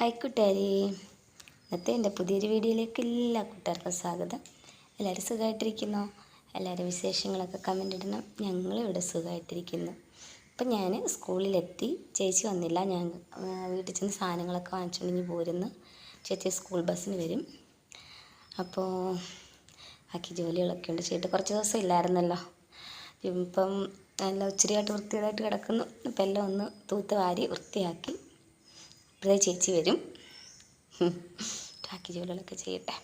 Hi കൂട്ടുകാരി ഇന്നത്തെ എന്റെ പുതിയൊരു വീഡിയോയിലേക്ക് എല്ലാ കൂട്ടുകാർക്കും സ്വാഗതം. എല്ലാവരും സുഖമായിട്ടിരിക്കുന്നു? എല്ലാവരും വിശേഷങ്ങളൊക്കെ കമന്റ് ഇടണം. ഞങ്ങളിവിടെ സുഖമായിട്ടിരിക്കുന്നു. അപ്പം ഞാൻ സ്കൂളിലെത്തി. ചേച്ചി വന്നില്ല. ഞാൻ വീട്ടിൽ ചെന്ന് സാധനങ്ങളൊക്കെ വാങ്ങിച്ചുണ്ടെങ്കിൽ പോരുന്നു. ചേച്ചി സ്കൂൾ ബസ്സിന് വരും. അപ്പോൾ ബാക്കി ജോലികളൊക്കെ ഉണ്ട്. ചേട്ടി കുറച്ച് ദിവസം ഇല്ലായിരുന്നല്ലോ. ഇപ്പം എല്ലാം ഒത്തിരിയായിട്ട് വൃത്തിയായിട്ട് കിടക്കുന്നു. അപ്പം എല്ലാം ഒന്ന് തൂത്ത് വാരി വൃത്തിയാക്കി ഇപ്പോഴേ ചേച്ചി വരും. ബാക്കി ജോലികളൊക്കെ ചെയ്യട്ടെ.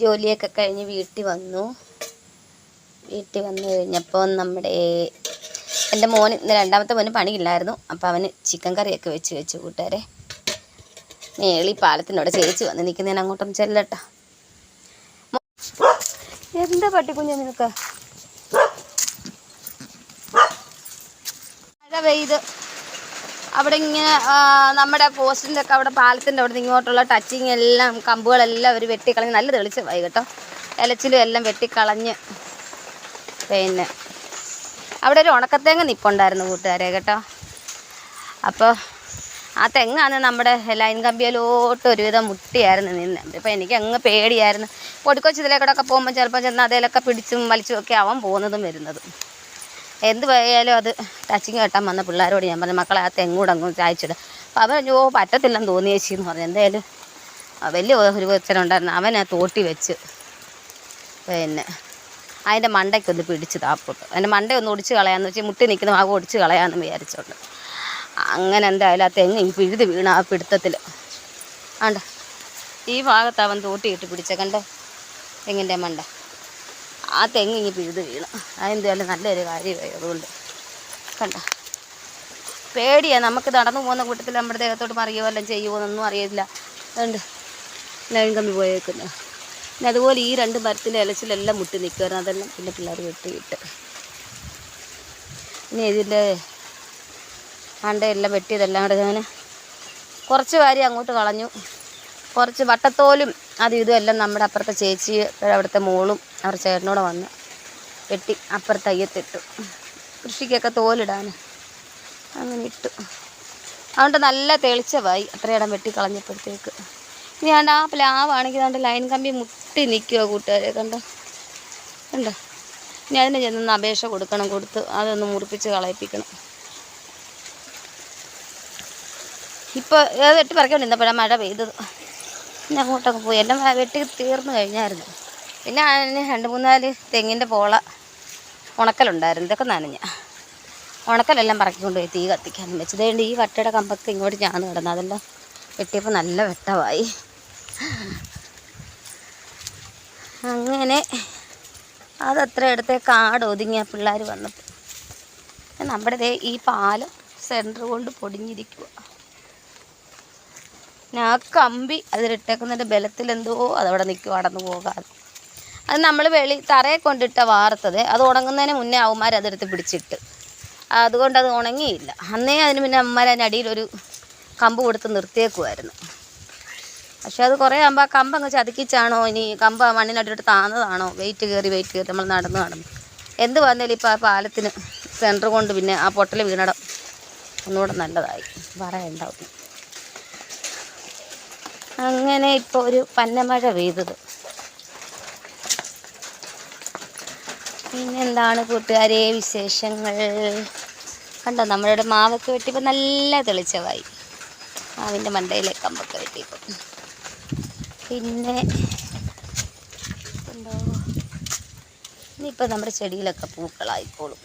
ജോലിയൊക്കെ കഴിഞ്ഞ് വീട്ടിൽ വന്നു. വീട്ടിൽ വന്നു കഴിഞ്ഞപ്പോൾ നമ്മുടെ എന്റെ മോന് രണ്ടാമത്തെ മോന് പണിയില്ലായിരുന്നു. അപ്പോൾ അവന് ചിക്കൻ കറിയൊക്കെ വെച്ച് വെച്ചു കൂട്ടുകാരെ. മേളി പാലത്തിനോടെ ചേച്ചി വന്ന് നിൽക്കുന്നതിന് അങ്ങോട്ടും ചെല്ലട്ടാ. എന്താ പട്ടിക്കുഞ്ഞ നിനക്ക്? മഴ പെയ്ത്. അവിടെ ഇങ്ങനെ നമ്മുടെ പോസ്റ്റിന്റെ ഒക്കെ അവിടെ പാലത്തിന്റെ അവിടെ നിന്ന് ഇങ്ങോട്ടുള്ള ടച്ചിങ് എല്ലാം കമ്പുകളെല്ലാം അവർ വെട്ടിക്കളഞ്ഞ് നല്ല തെളിച്ചമായി കേട്ടോ. ഇലച്ചിലും എല്ലാം വെട്ടിക്കളഞ്ഞ് പിന്നെ അവിടെ ഒരു ഉണക്കത്തേങ്ങ നിപ്പുണ്ടായിരുന്നു കൂട്ടുകാരെ കേട്ടോ. അപ്പോൾ ആ തെങ്ങാണ് നമ്മുടെ ലൈൻ കമ്പിയിലോട്ട് ഒരുവിധം മുട്ടിയായിരുന്നു നിന്ന്. അപ്പോൾ എനിക്ക് അങ്ങ് പേടിയായിരുന്നു. പൊടിക്കൊച്ചിതിലേക്കൂടെ ഒക്കെ പോകുമ്പോൾ ചിലപ്പോൾ ചെന്ന് അതിലൊക്കെ പിടിച്ചും വലിച്ചും ഒക്കെ ആവാൻ പോകുന്നതും വരുന്നതും. എന്ത് പോയാലും അത് ടച്ചിങ് കെട്ടാൻ വന്ന പിള്ളേരോട് ഞാൻ പറഞ്ഞു മക്കളെ ആ തെങ്ങൂടെ അങ്ങ് ചായച്ചിടുക അപ്പോൾ അവൻ ഓ പറ്റത്തില്ലെന്ന് തോന്നിയ ചേച്ചി എന്ന് പറഞ്ഞു. എന്തായാലും വലിയ ഒരു കൊച്ചനുണ്ടായിരുന്നു. അവൻ ആ തോട്ടി വെച്ച് പിന്നെ അതിന്റെ മണ്ടയ്ക്കൊന്ന് പിടിച്ച് താപ്പോട്ട്. അതിന്റെ മണ്ടയൊന്ന് ഒടിച്ച് കളയാന്ന് വെച്ചാൽ മുട്ടി നിൽക്കുന്ന ഭാഗം ഒടിച്ച് കളയാമെന്ന് വിചാരിച്ചോണ്ട്. അങ്ങനെ എന്തായാലും ആ തെങ്ങ് പിഴുത് വീണ ആ പിടുത്തത്തിൽ ആണ്ട്. ഈ ഭാഗത്ത് അവൻ തോട്ടിയിട്ട് പിടിച്ച കണ്ടോ? തെങ്ങിന്റെ മണ്ട. ആ തെങ്ങ് ഇങ്ങ് പിഴുത് വീണു. അതെന്തായാലും നല്ലൊരു കാര്യമായി അതുകൊണ്ട്. കണ്ട. പേടിയാണ് നമുക്ക് നടന്നു പോകുന്ന കൂട്ടത്തിൽ നമ്മുടെ ദേഹത്തോട്ട് മറിയോ എല്ലാം ചെയ്യുമോ എന്നൊന്നും അറിയില്ല അതുകൊണ്ട് ലൈൻ കമ്പി പോയേക്കുന്നത് പിന്നെ അതുപോലെ ഈ രണ്ട് മരത്തിന്റെ ഇലച്ചിലെല്ലാം മുട്ടി നിൽക്കുമായിരുന്നു അതെല്ലാം പിന്നെ പിള്ളേർ വെട്ടിയിട്ട്. ഇനി ഇതിന്റെ മണ്ടയെല്ലാം വെട്ടിയതെല്ലാം കൂടെ ഞാൻ കുറച്ച് കാര്യം അങ്ങോട്ട് കളഞ്ഞു. കുറച്ച് വട്ടത്തോലും അതും ഇതും എല്ലാം നമ്മുടെ അപ്പുറത്തെ ചേച്ചി അവിടുത്തെ മോളും അവർ ചേട്ടനോടെ വന്ന് വെട്ടി അപ്പുറത്ത് അയ്യത്തിട്ടു. കൃഷിക്കൊക്കെ തോലിടാൻ അങ്ങനെ ഇട്ടു. അതുകൊണ്ട് നല്ല തെളിച്ചമായി അത്രയിടം വെട്ടി കളഞ്ഞപ്പോഴത്തേക്ക്. ഇനി ആണ്ട് ആ പ്ലാവാണെങ്കിൽ അതുകൊണ്ട് ലൈൻ കമ്പി മുട്ടി നിൽക്കുക കൂട്ടുകാരെ. കണ്ടോ? കണ്ടോ? ഇനി അതിന് ചെന്നൊന്ന് അപേക്ഷ കൊടുക്കണം കൊടുത്ത് അതൊന്ന് മുറിപ്പിച്ച് കളയിപ്പിക്കണം. ഇപ്പോൾ ഏത് വെട്ടി പറിക്കാൻ നിന്നപ്പോഴാണ് മഴ പെയ്തത്. ഞാൻ അങ്ങോട്ടൊക്കെ പോയി. എല്ലാം വെട്ടി തീർന്നു കഴിഞ്ഞായിരുന്നു. പിന്നെ അതിന് രണ്ട് മൂന്നാൽ തെങ്ങിന്റെ പോള ഉണക്കലുണ്ടായിരുന്നു. ഇതൊക്കെ നനഞ്ഞ. ഉണക്കലെല്ലാം പറക്കിക്കൊണ്ട് പോയി തീ കത്തിക്കാനും വെച്ച്. ഈ വട്ടയുടെ കമ്പൊക്കെ ഇങ്ങോട്ട് ഞാൻ കിടന്നു അതെല്ലാം വെട്ടിയപ്പോൾ നല്ല വെട്ടമായി. അങ്ങനെ അതത്ര ഇടത്തെ കാട് ഒതുങ്ങിയ പിള്ളേർ വന്നപ്പോൾ നമ്മുടെ ഈ പാലം സെന്റർ കൊണ്ട് പൊടിഞ്ഞിരിക്കുക ഞാൻ കമ്പി അതിലിട്ടേക്കുന്നതിന്റെ ബലത്തിൽ എന്തോ അതവിടെ നിൽക്കുക അടന്നു പോകാതെ. അത് നമ്മൾ വെളി തറയെ കൊണ്ടിട്ട വാർത്തത് അത് ഉണങ്ങുന്നതിന് മുന്നേ അവന്മാർ അതെടുത്ത് പിടിച്ചിട്ട്. അതുകൊണ്ട് അത് ഉണങ്ങിയില്ല. അന്നേ അതിന് പിന്നെ അമ്മമാർ അതിന് അടിയിലൊരു കമ്പ് കൊടുത്ത് നിർത്തിയേക്കുമായിരുന്നു പക്ഷെ അത് കുറേ ആകുമ്പോൾ ആ കമ്പ് അങ്ങ് ചതുക്കിച്ചാണോ? ഇനി കമ്പ് മണ്ണിനടിയിട്ട് താന്നതാണോ? വെയിറ്റ് കയറി വെയിറ്റ് കയറി നമ്മൾ നടന്ന് നടന്നു. എന്ത് വന്നാലും ഇപ്പോൾ ആ പാലത്തിന് സെന്റർ കൊണ്ട് പിന്നെ ആ പൊട്ടൽ വീണടം ഒന്നുകൂടെ നല്ലതായി. പറയണ്ടാവും അങ്ങനെ ഇപ്പോൾ ഒരു പന്നമഴ പെയ്തത്. പിന്നെന്താണ് കൂട്ടുകാരെ വിശേഷങ്ങൾ? കണ്ടോ നമ്മളുടെ മാവൊക്കെ വെട്ടിയപ്പോൾ നല്ല തെളിച്ചമായി മാവിന്റെ മണ്ടയിലെ കമ്പൊക്കെ വെട്ടിയപ്പോൾ പിന്നെ ഉണ്ടോ ഇനിയിപ്പോൾ നമ്മുടെ ചെടിയിലൊക്കെ പൂക്കളായിക്കോളും.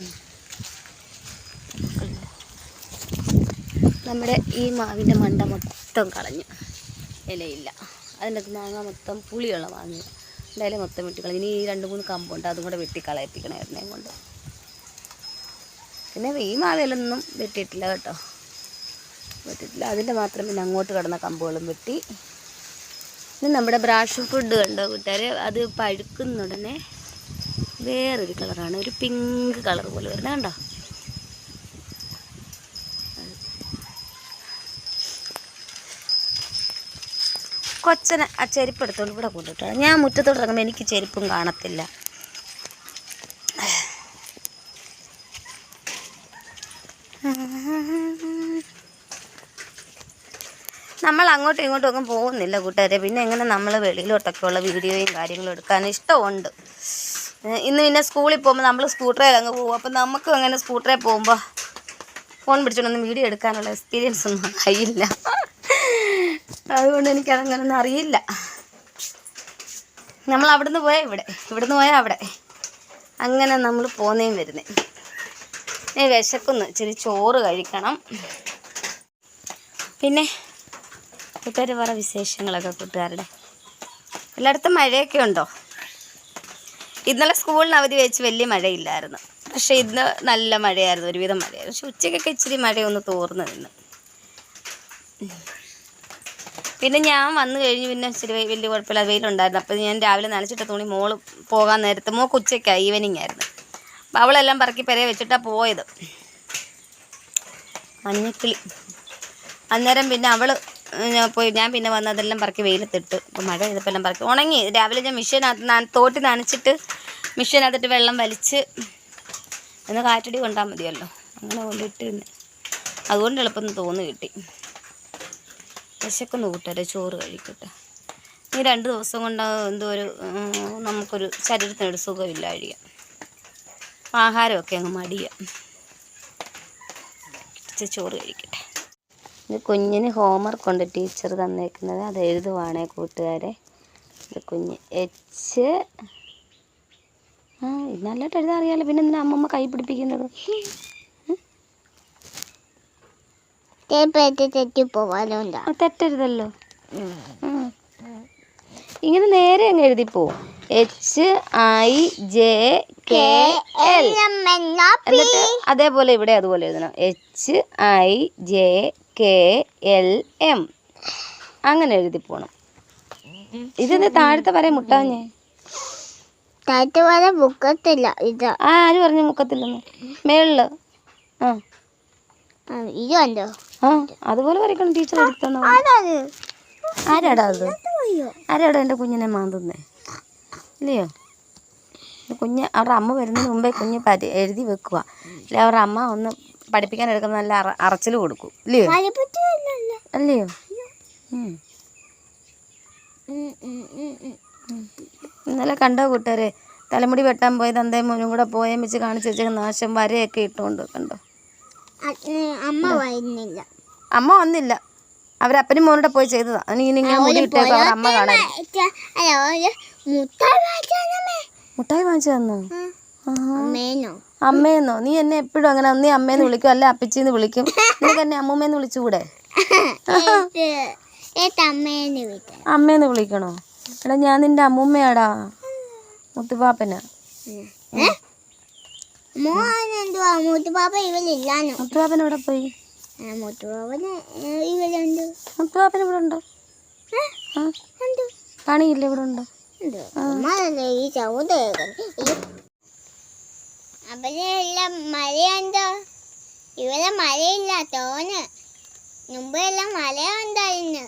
നമ്മുടെ ഈ മാവിന്റെ മണ്ട മൊത്തം കളഞ്ഞു. ഇലയില്ല. അതിന്റെ മാങ്ങ മൊത്തം പുളിയുള്ള മാങ്ങ എന്തായാലും മൊത്തം വെട്ടിക്കളയും. ഇനി ഈ രണ്ട് മൂന്ന് കമ്പുണ്ട് അതും കൂടെ വെട്ടിക്കളയിപ്പിക്കണം എണ്ണയും കൊണ്ട്. പിന്നെ ഈ മാവിലൊന്നും വെട്ടിയിട്ടില്ല കേട്ടോ. വെട്ടിയിട്ടില്ല. അതിന്റെ മാത്രം പിന്നെ അങ്ങോട്ട് കിടന്ന കമ്പുകളും വെട്ടി. പിന്നെ നമ്മുടെ ബ്രാഷ് ഫുഡ് കണ്ടോ കൂട്ടുകാരെ? അത് പഴുക്കുന്ന ഉടനെ വേറൊരു കളറാണ് ഒരു പിങ്ക് കളർ പോലെ വരുന്നത്. കണ്ടോ? കൊച്ചനെ ആ ചെരുപ്പ് എടുത്തോണ്ട് ഇവിടെ കൊണ്ടിട്ടാണ് ഞാൻ മുറ്റത്തോട്ട് ഇറങ്ങുമ്പോൾ എനിക്ക് ചെരുപ്പും കാണത്തില്ല. നമ്മൾ അങ്ങോട്ടും ഇങ്ങോട്ടും ഒന്നും പോകുന്നില്ല കൂട്ടുകാരെ. പിന്നെ എങ്ങനെ നമ്മൾ വെളിയിലോട്ടൊക്കെ ഉള്ള വീഡിയോയും കാര്യങ്ങളും എടുക്കാൻ ഇഷ്ടമുണ്ട്. ഇന്ന് പിന്നെ സ്കൂളിൽ പോകുമ്പോൾ നമ്മൾ സ്കൂട്ടറിൽ അങ്ങ് പോകും. അപ്പം നമുക്കും അങ്ങനെ സ്കൂട്ടറിൽ പോകുമ്പോൾ ഫോൺ പിടിച്ചോണ്ടൊന്നും വീഡിയോ എടുക്കാനുള്ള എക്സ്പീരിയൻസ് ഒന്നും ആയില്ല. അതുകൊണ്ട് എനിക്ക് അതങ്ങനൊന്നും അറിയില്ല. നമ്മൾ അവിടുന്ന് പോയാൽ ഇവിടെ. ഇവിടുന്ന് പോയാൽ അവിടെ. അങ്ങനെ നമ്മൾ പോന്നേം വരുന്നേ. ഏ വിശക്കുന്നു. ഇച്ചിരി ചോറ് കഴിക്കണം. പിന്നെ കൂട്ടുകാർ പറ വിശേഷങ്ങളൊക്കെ കൂട്ടുകാരുടെ. എല്ലായിടത്തും മഴയൊക്കെ ഉണ്ടോ? ഇന്നലെ സ്കൂളിന് അവധി വെച്ച് വലിയ മഴയില്ലായിരുന്നു. പക്ഷേ ഇന്ന് നല്ല മഴയായിരുന്നു. ഒരുവിധം മഴയായിരുന്നു. പക്ഷെ ഉച്ചയ്ക്കൊക്കെ ഇച്ചിരി മഴയൊന്ന് തോർന്നു നിന്ന്. പിന്നെ ഞാൻ വന്നു കഴിഞ്ഞ് പിന്നെ ഇച്ചിരി വലിയ കുഴപ്പമില്ല വെയിലുണ്ടായിരുന്നു. അപ്പോൾ ഞാൻ രാവിലെ നനച്ചിട്ട തുണി മോൾ പോകാൻ നേരത്ത് മോൾക്ക് ഉച്ചയ്ക്കാണ് ഈവനിങ് ആയിരുന്നു. അപ്പോൾ അവളെല്ലാം പറക്കി പെരയെ വെച്ചിട്ടാണ് പോയത്. മഞ്ഞക്കിളി. അന്നേരം പിന്നെ അവൾ പോയി ഞാൻ പിന്നെ വന്ന് അതെല്ലാം പറക്കി വെയിലത്തിട്ട് മഴ ചെയ്തപ്പോൾ എല്ലാം പറക്കി ഉണങ്ങി. രാവിലെ ഞാൻ മിഷീനകത്ത് തോട്ടി നനച്ചിട്ട് മിഷീനകത്തിട്ട് വെള്ളം വലിച്ച് ഒന്ന് കാറ്റടി കൊണ്ടാൽ മതിയല്ലോ. അങ്ങനെ കൊണ്ടിട്ട് അതുകൊണ്ട് എളുപ്പം തോന്നു കിട്ടി. വിശക്കൊന്ന് കൂട്ടരെ ചോറ് കഴിക്കട്ടെ. ഈ രണ്ട് ദിവസം കൊണ്ട് എന്തോ ഒരു നമുക്കൊരു ശരീരത്തിനൊരു സുഖമില്ല കഴിയാം ആഹാരമൊക്കെ അങ്ങ് മടിയ. ചോറ് കഴിക്കട്ടെ. ഇത് കുഞ്ഞിന് ഹോംവർക്ക് ഉണ്ട് ടീച്ചർ തന്നേക്കുന്നത്. അത് എഴുതുവാണേ കൂട്ടുകാരെ. ഇത് കുഞ്ഞ് എച്ച് ആ നല്ലതായിട്ട് എഴുതാൻ അറിയാമല്ലോ പിന്നെ എന്തിനാ അമ്മമ്മ കൈ പിടിപ്പിക്കുന്നത്? തെറ്റരുതല്ലോ ഇങ്ങനെ നേരെ അങ്ങ് എഴുതിപ്പോ H I J K L എന്നിട്ട് അതേപോലെ ഇവിടെ അതുപോലെ എഴുതണം H I J K L M അങ്ങനെ എഴുതി പോണം ഇതെന്താ താഴത്തെ വരെ മുട്ടാഞ്ഞേ താഴത്തെ വരെ മുക്കത്തില്ല ഇത് ആര് പറഞ്ഞു മുക്കത്തില്ലെന്ന് മേളിൽ ആ, ഇതുണ്ടോ ആ അതുപോലെ വരയ്ക്കണം ടീച്ചർ എടുത്തണോ ആരാടാ അത്? ആരാടാ എന്റെ കുഞ്ഞിനെ മാന്തുന്നേ? ഇല്ലയോ? കുഞ്ഞ് അവരുടെ അമ്മ വരുന്നതിന് മുമ്പേ കുഞ്ഞ് പരി എഴുതി വെക്കുക അല്ലെ അവരുടെ അമ്മ ഒന്ന് പഠിപ്പിക്കാൻ എടുക്കുന്ന നല്ല അറ അറച്ചിൽ കൊടുക്കും. ഇല്ലയോ? അല്ലയോ. ഇന്നലെ കണ്ടോ കൂട്ടുകാരെ? തലമുടി വെട്ടാൻ പോയി തന്തേ മോനും കൂടെ പോയേം വെച്ച് കാണിച്ചു വെച്ച നാശം വരെയൊക്കെ ഇട്ടുകൊണ്ട് കണ്ടോ? അമ്മ വരുന്നില്ല. അമ്മ വന്നില്ല. അവരപ്പനും മോനോടെ പോയി ചെയ്തതാ. ഇങ്ങനെ മുടി ഇട്ടേക്കും അവരുടെ അമ്മ കാണാൻ. മുട്ടായി വാങ്ങിച്ചു തന്നോ അമ്മേന്നോ? നീ എന്നെ എപ്പോഴും അങ്ങനെ നീ അമ്മേന്ന് വിളിക്കും അല്ലെ അപ്പച്ചിന്ന് വിളിക്കും. നിനക്ക് എന്നെ അമ്മൂമ്മേന്ന് വിളിച്ചുകൂടെ? അമ്മേന്ന് വിളിക്കണോ? എടാ ഞാൻ നിന്റെ അമ്മൂമ്മയാടാ. മുത്തുപാപ്പന മുത്തുപാപ്പൻ എവിടെ പോയി? മുത്തുപാപ്പന് ഇവലുണ്ട് മുത്തുപാപ്പൻ ഇവിടെ ഉണ്ടോ? കാണിയില്ല ഇവിടെ ഉണ്ടോ? ഈ സൗണ്ട് അവരെല്ലാം മഴയുണ്ടോ ഇവിടെ മഴയില്ല തോന്ന് മുമ്പെല്ലാം മഴയുണ്ടായിരുന്നു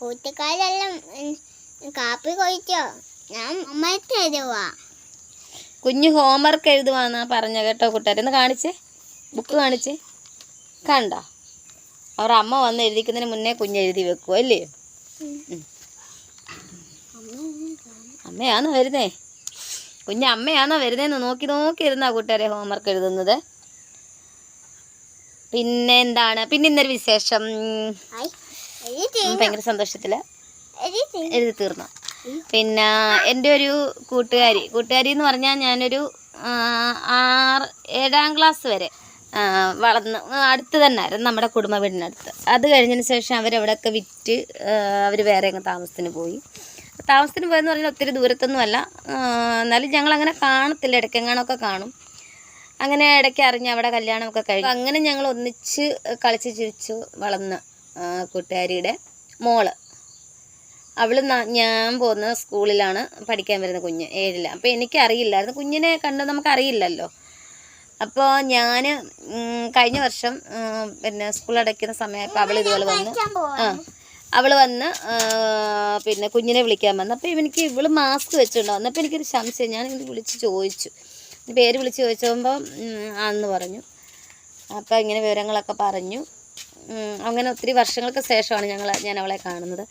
കൂട്ടുകാരെല്ലാം കാപ്പി കൊയിച്ചോ ഞാൻ അമ്മയത്ത് തരുവാ കുഞ്ഞ് ഹോംവർക്ക് എഴുതുവാന്നാ പറഞ്ഞ കേട്ടോ കൂട്ടുകാരെ. ഒന്ന് കാണിച്ചേ ബുക്ക് കാണിച്ചേ. കണ്ടോ? അവർ അമ്മ വന്ന് എഴുതിക്കുന്നതിന് മുന്നേ കുഞ്ഞ് എഴുതി വെക്കുവോ അല്ലേ. അമ്മയാണോ വരുന്നേ? കുഞ്ഞ് അമ്മയാണോ വരുന്നേന്ന് നോക്കി നോക്കി ഇരുന്നാ കൂട്ടുകാരെ ഹോംവർക്ക് എഴുതുന്നത്. പിന്നെ എന്താണ് പിന്നെ ഇന്നൊരു വിശേഷം. ഭയങ്കര സന്തോഷത്തിൽ എഴുതി തീർന്നു? പിന്നെ എന്റെ ഒരു കൂട്ടുകാരി കൂട്ടുകാരി എന്ന് പറഞ്ഞാൽ ഞാനൊരു ആറ് ഏഴാം ക്ലാസ് വരെ വളർന്ന് അടുത്ത് തന്നെ ആയിരുന്നു നമ്മുടെ കുടുംബ വീടിനടുത്ത്. അത് കഴിഞ്ഞതിന് ശേഷം അവരവിടെയൊക്കെ വിറ്റ് അവർ വേറെ അങ്ങ് താമസത്തിന് പോയി. താമസത്തിന് പോയെന്ന് പറഞ്ഞാൽ ഒത്തിരി ദൂരത്തൊന്നും അല്ല. എന്നാലും ഞങ്ങളങ്ങനെ കാണത്തില്ല. ഇടയ്ക്കെങ്ങാനൊക്കെ കാണും. അങ്ങനെ ഇടയ്ക്ക് അറിഞ്ഞ് അവിടെ കല്യാണമൊക്കെ കഴിഞ്ഞു. അങ്ങനെ ഞങ്ങൾ ഒന്നിച്ച് കളിച്ച് ചിരിച്ചു വളർന്ന കൂട്ടുകാരിയുടെ മോൾ. അവൾ ഞാൻ പോകുന്ന സ്കൂളിലാണ് പഠിക്കാൻ വരുന്ന കുഞ്ഞ് ഏഴിൽ. അപ്പോൾ എനിക്കറിയില്ലായിരുന്നു. കുഞ്ഞിനെ കണ്ട് നമുക്കറിയില്ലല്ലോ. അപ്പോൾ ഞാൻ കഴിഞ്ഞ വർഷം പിന്നെ സ്കൂൾ അടയ്ക്കുന്ന സമയത്ത് അവൾ ഇതുപോലെ വന്ന്. ആ അവൾ വന്ന് പിന്നെ കുഞ്ഞിനെ വിളിക്കാൻ വന്നു. അപ്പോൾ ഇവനിക്ക് ഇവൾ മാസ്ക് വെച്ചിട്ടുണ്ടാവും. അപ്പോൾ എനിക്കൊരു സംശയം. ഞാൻ ഇത് വിളിച്ച് ചോദിച്ചു. പേര് വിളിച്ച് ചോദിച്ചപ്പോൾ ആണെന്ന് പറഞ്ഞു. അപ്പോൾ ഇങ്ങനെ വിവരങ്ങളൊക്കെ പറഞ്ഞു. അങ്ങനെ ഒത്തിരി വർഷങ്ങൾക്ക് ശേഷമാണ് ഞങ്ങൾ ഞാൻ അവളെ കാണുന്നത്.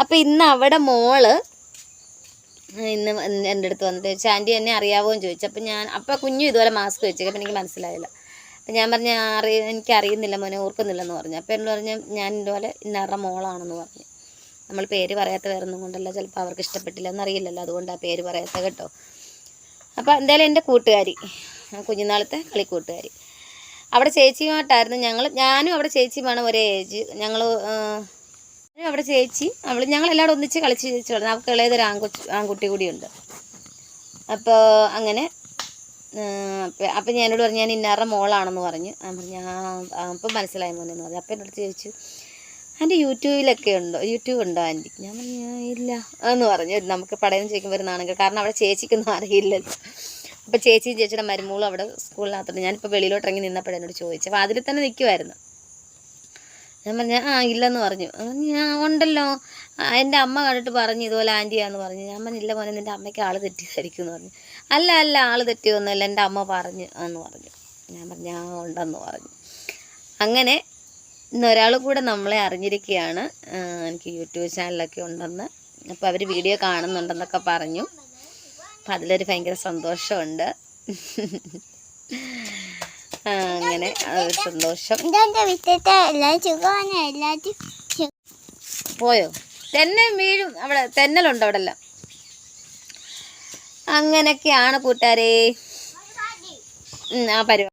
അപ്പോൾ ഇന്ന് അവിടെ മോൾ ഇന്ന് എന്റെ അടുത്ത് വന്നിട്ട് ചോദിച്ചു ആന്റി എന്നെ അറിയാവോ? എന്ന് ചോദിച്ചു. അപ്പം ഞാൻ അപ്പോൾ കുഞ്ഞു ഇതുപോലെ മാസ്ക് വെച്ചേക്കും. എനിക്ക് മനസ്സിലായില്ല. അപ്പം ഞാൻ പറഞ്ഞ അറി എനിക്ക് അറിയുന്നില്ല മോനെ ഓർക്കുന്നില്ലെന്ന് പറഞ്ഞു. അപ്പം എന്നോട് പറഞ്ഞു ഞാൻ ഇതുപോലെ ഇന്നറ മോളാണെന്ന് പറഞ്ഞു. നമ്മൾ പേര് പറയാത്ത വേറെ ഒന്നും കൊണ്ടല്ല ചിലപ്പോൾ അവർക്ക് ഇഷ്ടപ്പെട്ടില്ല എന്നറിയില്ലല്ലോ അതുകൊണ്ട് ആ പേര് പറയാത്ത കേട്ടോ. അപ്പോൾ എന്തായാലും എന്റെ കൂട്ടുകാരി കുഞ്ഞുനാളത്തെ കളിക്കൂട്ടുകാരി. അവിടെ ചേച്ചിയുമായിട്ടായിരുന്നു ഞങ്ങൾ ഞാനും അവിടെ ചേച്ചിയുമാണ് ഒരേ ഏജ് ഞങ്ങൾ അവിടെ ചേച്ചി അവൾ ഞങ്ങൾ എല്ലാവരും ഒന്നിച്ച് കളിച്ച് ചേച്ചി വളർന്നു അവൾക്ക് ഇളയതൊരു ആൺകൊച്ചു ആൺകുട്ടി കൂടിയുണ്ട്. അപ്പോൾ അങ്ങനെ അപ്പം എന്നോട് പറഞ്ഞു ഞാൻ ഇന്നാറുടെ മോളാണെന്ന് പറഞ്ഞു. ഞാൻ അപ്പം മനസ്സിലായ മോനെ എന്ന് പറഞ്ഞു. അപ്പം എന്നോട് ചോദിച്ചു എന്റെ യൂട്യൂബിലൊക്കെ ഉണ്ടോ? യൂട്യൂബ് ഉണ്ടോ ആന്റി ഞാൻ പറഞ്ഞു ഇല്ല എന്ന് പറഞ്ഞു. നമുക്ക് പടയം ചോദിക്കുമ്പോൾ വരുന്നതാണെങ്കിൽ കാരണം അവിടെ ചേച്ചിക്കൊന്നും അറിയില്ലല്ലോ. അപ്പോൾ ചേച്ചിയും ചേച്ചിയുടെ മരുമോളും അവിടെ സ്കൂളിനകത്തുണ്ട്. ഞാനിപ്പോൾ വെളിയിലോട്ട് ഇറങ്ങി നിന്നപ്പോഴെന്നോട് ചോദിച്ചു അപ്പോൾ അതിൽ തന്നെ നിൽക്കുമായിരുന്നു ഞാൻ പറഞ്ഞു ആ ഇല്ലെന്ന് പറഞ്ഞു. ഞാൻ ഉണ്ടല്ലോ. എന്റെ അമ്മ കണ്ടിട്ട് പറഞ്ഞു ഇതുപോലെ ആന്റിയാന്ന് പറഞ്ഞു. ഞാൻ പറഞ്ഞു ഇല്ല മോനെ നിന്റെ അമ്മയ്ക്ക് ആൾ തെറ്റിയതായിരിക്കും എന്ന് പറഞ്ഞു. അല്ല അല്ല ആൾ തെറ്റിയൊന്നുമല്ല എന്റെ അമ്മ പറഞ്ഞു എന്ന് പറഞ്ഞു. ഞാൻ പറഞ്ഞു ആ ഉണ്ടെന്ന് പറഞ്ഞു. അങ്ങനെ ഇന്നൊരാൾ കൂടെ നമ്മളെ അറിഞ്ഞിരിക്കുകയാണ്. എനിക്ക് യൂട്യൂബ് ചാനലൊക്കെ ഉണ്ടെന്ന്. അപ്പോൾ അവർ വീഡിയോ കാണുന്നുണ്ടെന്നൊക്കെ പറഞ്ഞു. അപ്പം അതിലൊരു ഭയങ്കര സന്തോഷമുണ്ട്. അങ്ങനെ. അതൊരു സന്തോഷം. പോയോ? തെന്നെ വീഴും. അവിടെ തെന്നലുണ്ട് അവിടെ എല്ലാം അങ്ങനെയൊക്കെയാണ് കൂട്ടുകാരെ. ആ പരിപാടി.